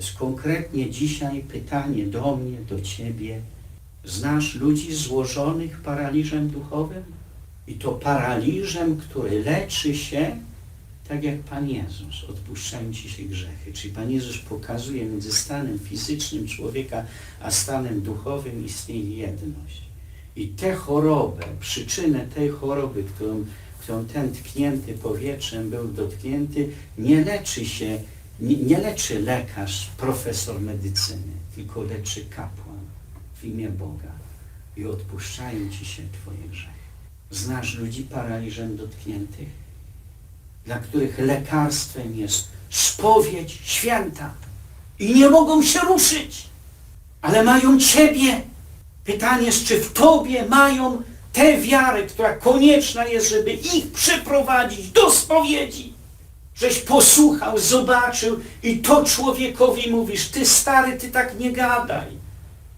jest konkretnie dzisiaj pytanie do mnie, do Ciebie. Znasz ludzi złożonych paraliżem duchowym? I to paraliżem, który leczy się tak jak Pan Jezus, odpuszczają Ci się grzechy. Czyli Pan Jezus pokazuje między stanem fizycznym człowieka, a stanem duchowym istnieje jedność. I tę chorobę, przyczynę tej choroby, którą, którą ten tknięty powietrzem był dotknięty, nie leczy się, nie, leczy lekarz, profesor medycyny, tylko leczy kapłan w imię Boga i odpuszczają Ci się Twoje grzechy. Znasz ludzi paraliżem dotkniętych? dla których lekarstwem jest spowiedź święta i nie mogą się ruszyć, ale mają Ciebie. Pytanie jest, czy w Tobie mają tę wiarę, która konieczna jest, żeby ich przyprowadzić do spowiedzi. Żeś posłuchał, zobaczył i to człowiekowi mówisz, ty stary, ty tak nie gadaj.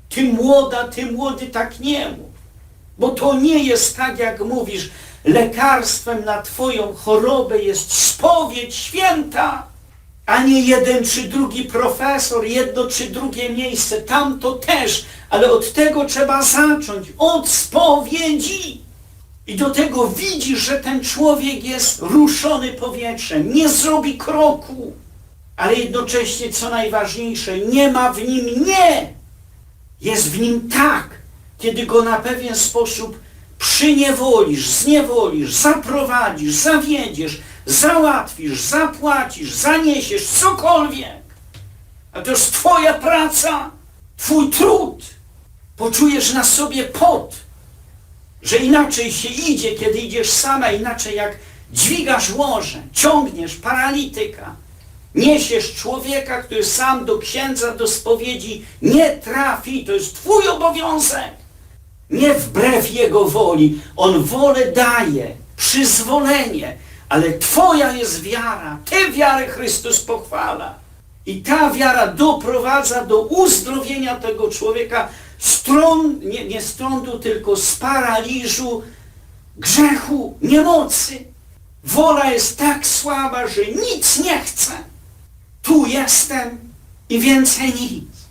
Ty młoda, ty młody tak nie mów. Bo to nie jest tak, jak mówisz, lekarstwem na Twoją chorobę jest spowiedź święta, a nie jeden czy drugi profesor, jedno czy drugie miejsce, tamto też, ale od tego trzeba zacząć, od spowiedzi. I do tego widzisz, że ten człowiek jest ruszony powietrzem, nie zrobi kroku, ale jednocześnie, co najważniejsze, nie ma w nim nie. Jest w nim tak, kiedy go na pewien sposób przyniewolisz, zniewolisz, zaprowadzisz, zawiedziesz, załatwisz, zapłacisz, zaniesiesz, cokolwiek. A to jest Twoja praca, Twój trud. Poczujesz na sobie pot, że inaczej się idzie, kiedy idziesz sama, inaczej jak dźwigasz łoże, ciągniesz paralityka, niesiesz człowieka, który sam do księdza, do spowiedzi nie trafi. To jest Twój obowiązek. Nie wbrew Jego woli. On wolę daje, przyzwolenie, ale Twoja jest wiara. Tę wiarę Chrystus pochwala. I ta wiara doprowadza do uzdrowienia tego człowieka trąd, nie, nie z trądu, tylko z paraliżu, grzechu, niemocy. Wola jest tak słaba, że nic nie chce. Tu jestem i więcej nic.